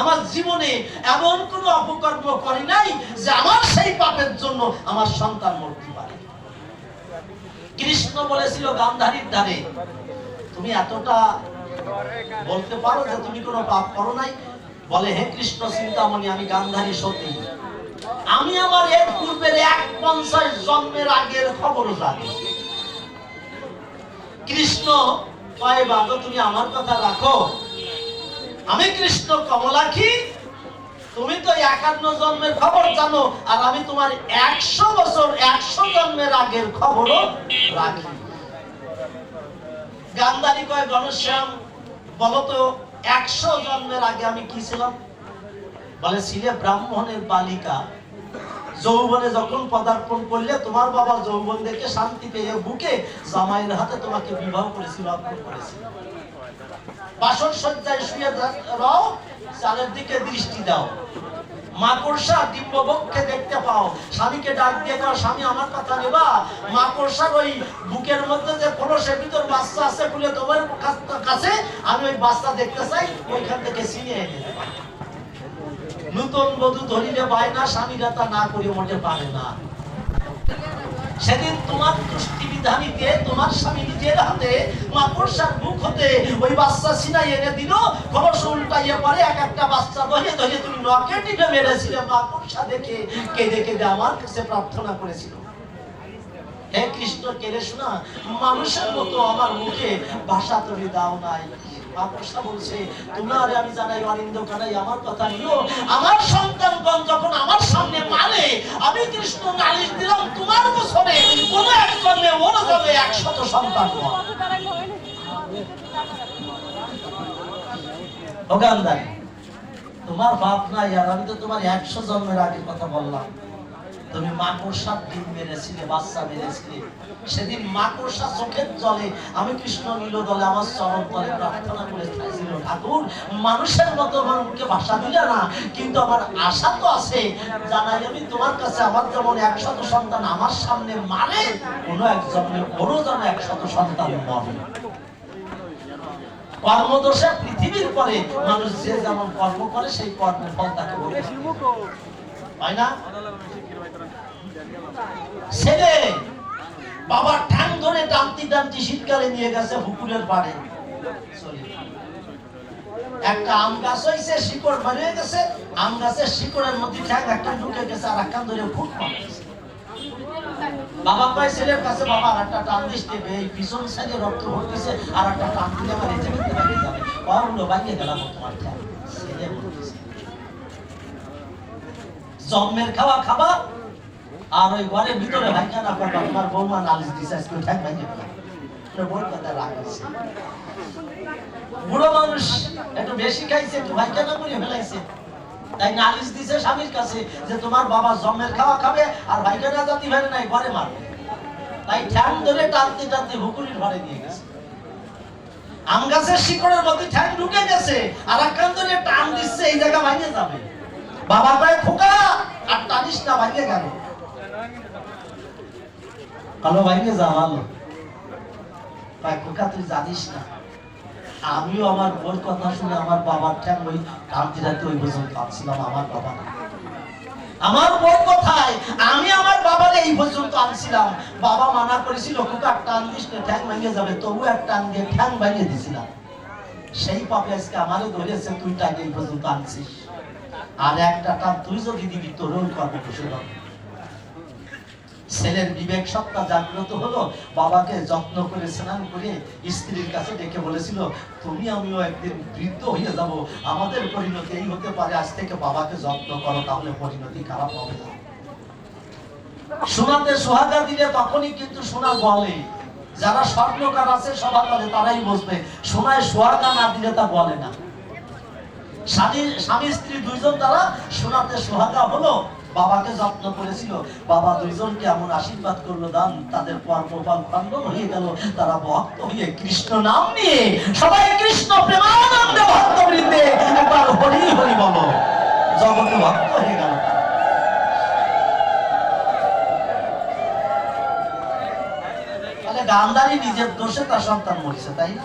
আমার জীবনে এমন কোন অপকর্ম করি নাই যে আমার সেই পাপের জন্য আমার সন্তান মরতে পারে। কৃষ্ণ বলেছিল গান্ধারীর ধারে, তুমি এতটা বলতে পারো যে তুমি কোনো পাপ করো নাই? বলে, হে কৃষ্ণ চিন্তামণি আমি গান্ধারী সতী। আমি আমার এর পূর্বের এক পঞ্চাশ জন্মের আগের খবর জানি। কৃষ্ণ কয় বাবা তুমি আমার কথা রাখো। আমি কৃষ্ণ কমলাক্ষী তুমি তো একান্ন জন্মের খবর জানো, আর আমি তোমার একশো বছর, একশো জন্মের আগের খবরও রাখি। গান্ধারি কয় গণশ্যাম বলতো একশো জন্মের আগে আমি কি ছিলাম? বলে, ছিলে ব্রাহ্মণের বালিকা। যৌবনে যখন পদার্পণ করলে তোমার বাবা যৌবন দেখে শান্তি পেয়ে বুকে জামাইয়ের হাতে তোমাকে বিবাহ করেছিল অর্পণ করেছিল। বাসন সজ্জায় শুয়ে রও, চালের দিকে দৃষ্টি দাও। মাকড়সা ডিম্ববক্ষে দেখতে পাও। স্বামীকে ডাক দিয়ে কও, স্বামী, আমার কথা নেবা? মাকড়সার ওই বুকের মধ্যে যে কলসের ভিতর বাচ্চা আছে বলে তোমার কাছ- আমি ওই বাচ্চা দেখতে চাই, ওইখান থেকে ছিনিয়ে এনে। নূতন বধূ ধরিলে পায় না স্বামীরা তা না করে মোটে পারে না। সেদিন তোমার দৃষ্টি বিধানীতে তোমার স্বামী নিজের হাতে মাকড়সার মুখ হতে ওই বাচ্চা সিনাই এনে দিল খবর উল্টাইয়ে পরে এক একটা বাচ্চা ধরে ধরে তুমি নকে টিপে মেরেছিলে। মাকড়সা দেখে কেঁদে কেঁদে আমার কাছে প্রার্থনা করেছিল। হে কৃষ্ণ, কেড়ে শোনা, মানুষের মতো আমার মুখে ভাষা তুমি দাও নাই। বলছে, তোমার আমি জানাই কানাই, আমার কথা নিও। আমার সন্তানগণ যখন আমার সামনে আমি কৃষ্ণ নালিশ দিলাম, তোমার বছরে কোন এক জন্মে ওর জন্মে একশত সন্তান হয়। তোমার বাপ নাই আর আমি তো তোমার একশো জন্মের আগে কথা বললাম। তুমি মাকড়সার ডিম মেরেছিলে, বাচ্চা মেরেছিলে। সেদিন মাকড়সা চোখের জলে, আমি কৃষ্ণ নীল দলে আমার চরণ তলে প্রার্থনা করে চাইছিল, ঠাকুর, মানুষের মতো আমার মুখে ভাষা দিলে না, কিন্তু আমার আশা তো আছে, জানাই আমি তোমার কাছে আমার যেমন একশত সন্তান আমার সামনে মানে কোনো এক জন্মে ওরও যেন একশত সন্তান মরে। কর্মদোষে পৃথিবীর পরে মানুষ যে যেমন কর্ম করে, সেই কর্মের ফল তাকে। হয় না? ছেলে, বাবা ঠ্যাং ধরে টানতি টানতি শীতকালে নিয়ে গেছে পুকুরের পাড়ে একটা আম গাছ হইছে, শিকড় বেরিয়ে গেছে, আম গাছের শিকড়ের মধ্যে ঠ্যাং একটা ঢুকে গেছে আর একটা ধরে ফুট বাবা কয়, ছেলের কাছে বাবা আর একটা টান দিস দেবে, এই পিছন সাইডে রক্ত ভরতেছে আর একটা টান দিলে আমার এই জায়গাতে বাইরে যাবে। কখনো বাইরে গেলাম তোমার ঠ্যাং। ছেলে জন্মের খাওয়া খাবা আর ওই ঘরের ভিতরে ভাইখানা করবা তোমার বৌমা নালিশ দিছে, আজকে ঠ্যাং ফেলা রাখিস বুড়ো মানুষ একটু বেশি খাইছে, একটু ভাইখানা করে ফেলাইছে। তাই নালিশ দিছে স্বামীর কাছে যে তোমার বাবা জন্মের খাওয়া খাবে আর ভাইখানা জাতি ভাই নাই, ঘরে মারবে তাই ঠ্যাং ধরে টানতে টানতে হুকুরির ঘরে নিয়ে গেছে। আম গাছের শিকড়ের মধ্যে ঠ্যাং ঢুকে গেছে, আর একখান ধরে টান দিচ্ছে, এই জায়গা ভাঙে যাবে। বাবা কয় খোকা, আর টানিস না, ভাঙে গেল। কালো যা ভালো কয় খোকা তুই জানিস না আমিও আমার বোর কথা শুনে আমার বাবার ঠ্যাং ওই কান্তি রাতে ওই পর্যন্ত কাঁদছিলাম আমার বাবা আমার বোর কথায় আমি আমার বাবার এই পর্যন্ত আনছিলাম বাবা মানা করেছিল খোকা টান দিস না ঠ্যাং ভেঙে যাবে তবু এক টান দিয়ে ঠ্যাং ভেঙে দিছিলাম সেই পাপে আজকে আমারও ধরেছে তুই টাকে এই পর্যন্ত আনছিস আর একটা টান তুই যদি দিবি তোরও কর্ম কুশল হবে। ছেলের বিবেক সত্তা জাগ্রত হলো। বাবাকে যত্ন করে, স্নান করে স্ত্রীর কাছে ডেকে বলেছিল, তুমি আমিও একদিন বৃদ্ধ হয়ে যাব। আমাদের পরিণতি এই হতে পারে। আজ থেকে বাবাকে যত্ন করো, তাহলে পরিণতি খারাপ হবে না। সোনাতে সোহাগা দিলে তখনই কিন্তু সোনা বলে। যারা স্বর্ণকার আছে সবার কাছে তারাই বসবে। সোনায় সোহাগা না দিলে তা বলে না। স্বামী স্ত্রী দুইজন তারা সোনাতে সোহাগা হলো। বাবাকে যত্ন করেছিল। বাবা দুইজনকে এমন আশীর্বাদ করল, দান, তাদের কর্মফল খণ্ডন হয়ে গেল। তারা ভক্ত হয়ে কৃষ্ণ নাম নিয়ে সবাই কৃষ্ণ প্রেমানন্দে ভক্ত বৃন্দে একবার হরি হরি বলো। জগতে ভক্ত হয়ে গেল গান্ধারী নিজের দোষে তার সন্তান মরেছে, তাই না?